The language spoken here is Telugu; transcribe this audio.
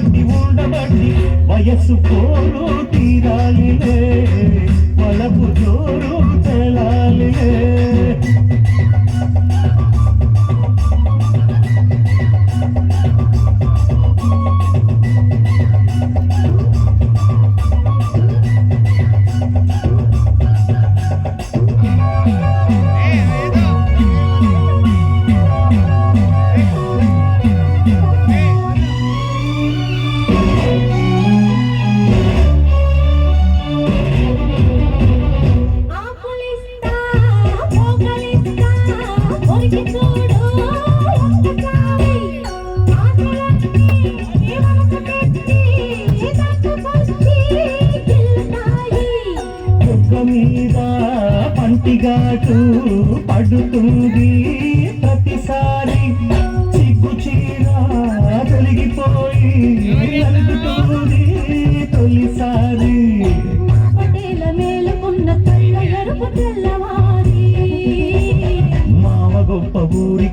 పట్టి ఉండబడి వయస్సు పోరు తీరాలిలే. వలపు జోరు మీద పంటిగాటు పడుతుంది ప్రతిసారి.